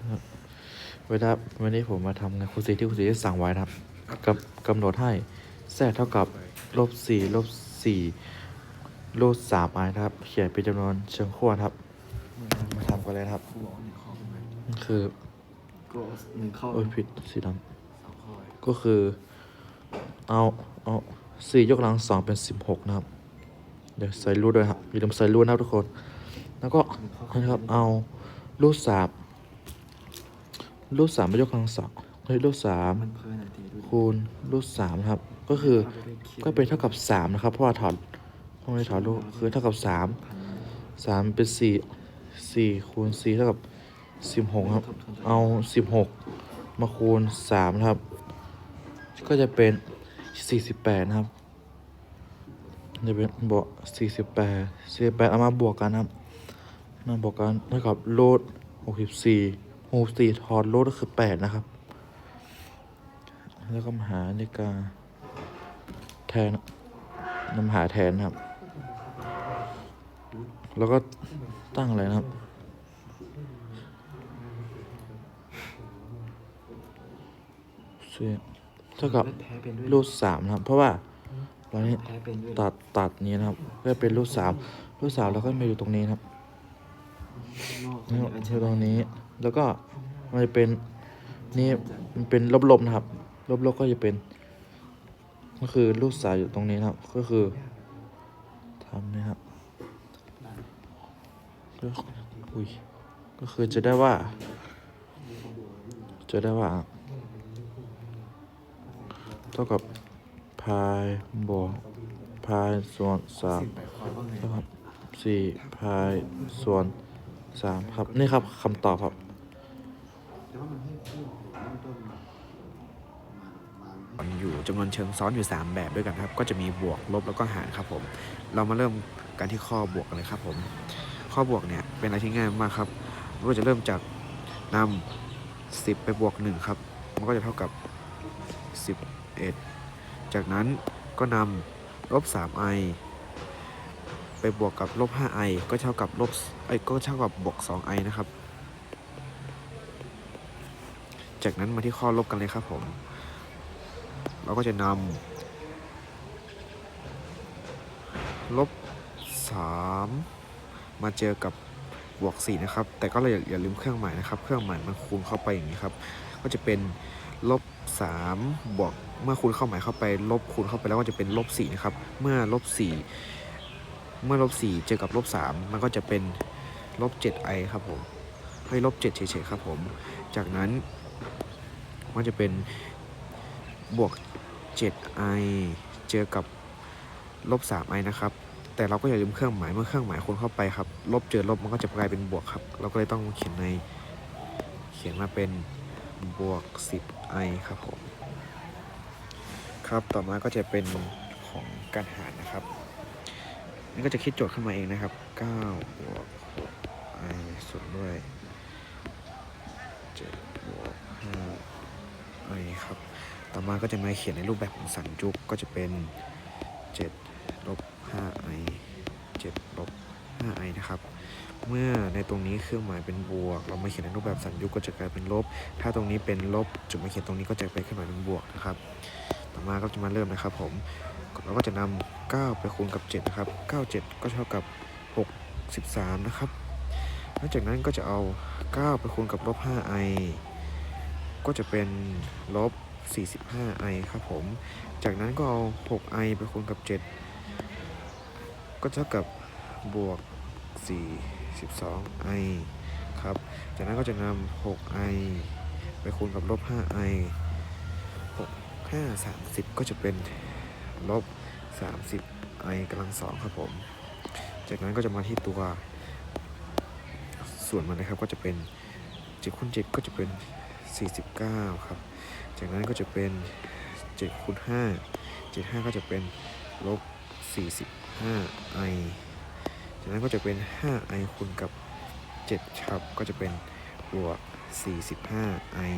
นะครับเวลาวันนี้ผมมาทำงานครูซีที่ครูซีได้สั่งไว้นะครับกับกำหนดให้แทรกเท่ากับลบสี่ลบสี่รูทสามไอนะครับ เขียนเป็นจำนวนเชิงขั้วนะครับ มาทำกันเลยนะครับครูบอกหนึ่งข้อไหมคือก็หนึ่งข้อโอ้ยผิดสีดสองข้อำก็คือ เอาเอาสี่ยกกำลังสองเป็นสิบหกนะครับ เดี๋ยวใส่รูทด้วยครับอย่าลืมใส่รูทนะครับทุกคน แล้วก็นะครับเอารูทสาม รูทสามยกกำลังสองเฮ้ยรูทสามคูณรูทสามครับ ก็คือก็เป็นเท่ากับสามนะครับ เพราะว่าถอดเพราะไม่ได้ถอดรูทคือเท่ากับสามสามเป็นสี่สี่คูณสี่เท่ากับสิบหกครับ เอาสิบหกมาคูณสามครับ ก็จะเป็นสี่สิบแปดนะครับ จะเป็นบวกสี่สิบแปดสี่สิบแปดเอามาบวกกันครับมาบวกกันเท่ากับโลดหกสิบสี่ หกสี่ถอดโลดก็คือแปดนะครับ แล้วก็มาหาในกาแทนนำหาแทนนะครับ แล้วก็ตั้งอะไรนะครับเสียเท่ากับแพ้เป็นด้วยรูทสามนะครับ เพราะว่าเรานี่แพ้เป็นด้วยตัดตัดนี้นะครับก็เป็นรูทสามรูทสามเราก็มาอยู่ตรงนี้นะครับนอกนี่จากอยู่ตรงนี้ แล้วก็มันจะเป็นนี่มันเป็นลบๆนะครับ ลบๆก็จะเป็น ก็คือรูทสามอยู่ตรงนี้นะครับ ก็คือทำนะครับก็อุ้ยก็คือจะได้ว่า จะได้ว่าเท่ากับพายบวกพายส่วนสามเท่ากับสี่พายส่วนสามครับ นี่ครับคำตอบครับ แต่ว่ามันให้พูดเริ่มต้นมามา อยู่ จำนวนเชิงซ้อนอยู่ 3 แบบด้วยกันครับ ก็จะมีบวกลบแล้วก็หารครับผม เรามาเริ่มกันที่ข้อบวกกันเลยครับผม ข้อบวกเนี่ยเป็นอะไรที่ง่ายมากครับมันก็จะเริ่มจากนำ10 ไปบวก 1 ครับ มันก็จะเท่ากับ 11 จากนั้นก็นำลบ 3i ไปบวกกับลบ 5i ก็เท่ากับลบไอ้ก็เท่ากับบวก 2i นะครับ จากนั้นมาที่ข้อลบกันเลยครับผม เราก็จะนำลบ 3 มาเจอกับบวก4นะครับ แต่ก็เราอย่าลืมเครื่องหมายนะครับ เครื่องหมายมันคูณเข้าไปอย่างนี้ครับ ก็จะเป็นลบ3บวกเมื่อคูณเข้าหมายเข้าไป ลบคูณเข้าไปแล้วก็จะเป็นลบ4นะครับ เมื่อลบ4เมื่อลบ4เจอกับลบ3มันก็จะเป็นลบ 7i ครับผมให้ลบ7เฉยๆครับผม จากนั้นมันจะเป็น บวก 7i เจอกับลบ 3i นะครับ แต่เราก็อย่าลืมเครื่องหมายเมื่อเครื่องหมายคูณเข้าไปครับ ลบเจอลบมันก็จะกลายเป็นบวกครับ เราก็เลยต้องเขียนในเขียนมาเป็นบวก 10i ครับผม ครับต่อมาก็จะเป็นของการหารนะครับนี่ก็จะคิดโจทย์ขึ้นมาเองนะครับ9บวก 6i ส่วนด้วย 7 บวก 5i ครับ ต่อมาก็จะมาเขียนในรูปแบบของสัญจุกก็จะเป็น7ลบ 5i 7ลบ 5i นะครับ เมื่อในตรงนี้เครื่องหมายเป็นบวก เรามาเขียนในรูปแบบสัญญุกก็จะกลายเป็นลบ ถ้าตรงนี้เป็นลบ จุดมาเขียนตรงนี้ก็จะเป็นเครื่องหมายเป็นบวกนะครับ ต่อมาก็จะมาเริ่มนะครับผมเราก็จะนำ9ไปคูณกับ7นะครับ9 7 ก็เท่ากับ 63 นะครับหลังจากนั้นก็จะเอา 9 ไปคูณกับลบ 5i ก็จะเป็นลบ 45i ครับผม จากนั้นก็เอา 6i ไปคูณกับ 7 ก็เท่ากับบวก 42i ครับ จากนั้นก็จะนำ 6i ไปคูณกับลบ 5i 6 5 30 ก็จะเป็นลบ 30i กำลังสองครับผม จากนั้นก็จะมาที่ตัวส่วนมันนะครับก็จะเป็น7คูณ7ก็จะเป็น 49 ครับ จากนั้นก็จะเป็น7คูณ5 7 5 ก็จะเป็นลบ 45i จากนั้นก็จะเป็น 5i คูณกับ7ครับ ก็จะเป็นบวก 45i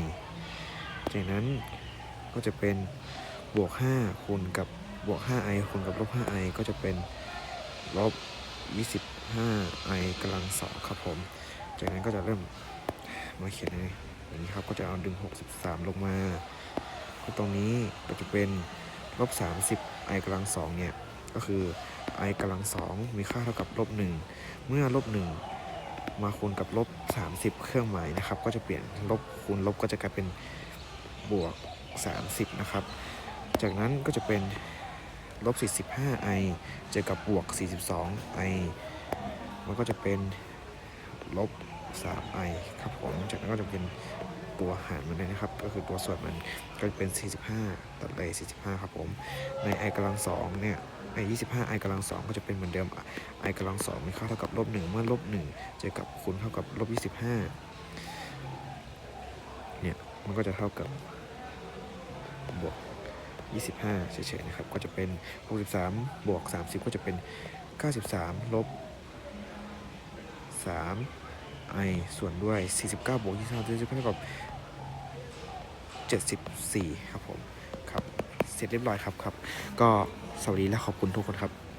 จากนั้นก็จะเป็นบวก 5 คูณกับบวก 5i คูณกับลบ 5i ก็จะเป็นลบ 25i กำลังสองครับผม จากนั้นก็จะเริ่มมาเขียนใน อย่างนี้ครับก็จะเอาดึง 63 ลงมาก็ตรงนี้ก็จะเป็นลบ 30 i กำลังสองเนี่ย ก็คือ i กำลังสองมีค่าเท่ากับลบ 1 เมื่อลบ 1 มาคูณกับลบ 30 เครื่องหมายนะครับ ก็จะเปลี่ยนลบคูณลบก็จะกลายเป็นบวก 30 นะครับ จากนั้นก็จะเป็นลบ 45 i เจอกับบวก 42 i มันก็จะเป็นลบ 3i ครับผมจากนั้นก็จะเป็นตัวหารมันเลยนะครับ ก็คือตัวส่วนมันก็จะเป็น 45 ตัดเลย 45 ครับผม ใน i กำลังสองเนี่ยใน25 i กำลังสองก็จะเป็นเหมือนเดิม i กำลังสองมีค่าเท่ากับลบ1เมื่อลบ1เจอกับคูณเท่ากับลบ25เนี่ยมันก็จะเท่ากับบวก 25 เฉยๆนะครับ ก็จะเป็น 63 บวก 30 ก็จะเป็น 93 ลบ 3 ไอส่วนด้วย 49 บวก23จะเท่ากับ 74 ครับผม ครับ เสร็จเรียบร้อยครับครับ ก็สวัสดีและขอบคุณทุกคนครับ